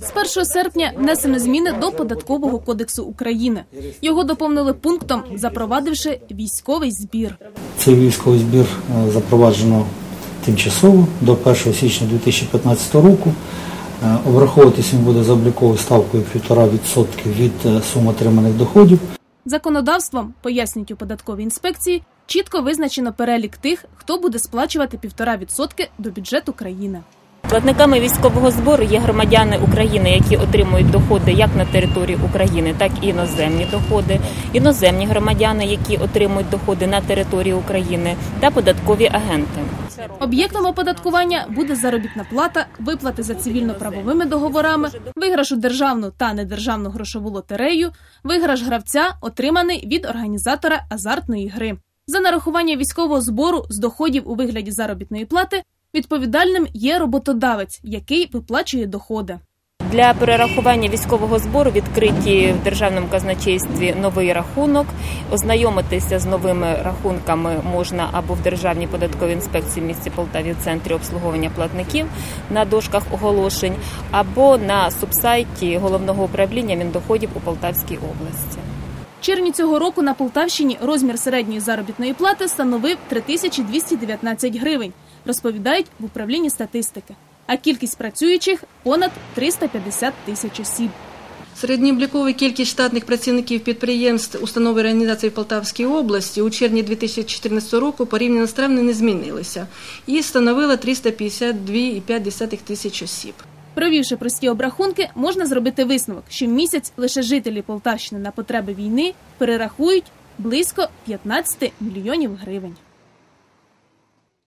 З 1 серпня внесено зміни до податкового кодексу України. Його доповнили пунктом, запровадивши військовий збір. Цей військовий збір е, запроваджено тимчасово до 1 січня 2015 року. Е, Обраховуватись він буде за обліковою ставкою 1,5% від е, сум отриманих доходів. Законодавством, пояснюють у податковій інспекції, чітко визначено перелік тих, хто буде сплачувати 1,5% до бюджету країни. Платниками військового збору є громадяни України, які отримують доходи як на території України, так і іноземні доходи, іноземні громадяни, які отримують доходи на території України, та податкові агенти. Об'єктом оподаткування буде заробітна плата, виплати за цивільно-правовими договорами, виграш у державну та недержавну грошову лотерею, виграш гравця, отриманий від організатора азартної гри. За нарахування військового збору з доходів у вигляді заробітної плати відповідальним є роботодавець, який виплачує доходи. Для перерахування військового збору відкриті в державному казначействі новий рахунок. Ознайомитися з новими рахунками можна або в Державній податковій інспекції в місті Полтаві в центрі обслуговування платників на дошках оголошень, або на субсайті головного управління Міндоходів у Полтавській області. Червні цього року на Полтавщині розмір середньої заробітної плати становив 3219 гривень, розповідають в управлінні статистики. А кількість працюючих понад 350 тисяч осіб. Середньооблікова кількість штатних працівників підприємств, установ і організацій в Полтавській області у червні 2014 року порівняно з травнем не змінилися і становила 352,5 тисяч осіб. Провівши прості обрахунки, можна зробити висновок, що місяць лише жителі Полтавщини на потреби війни перерахують близько 15 мільйонів гривень.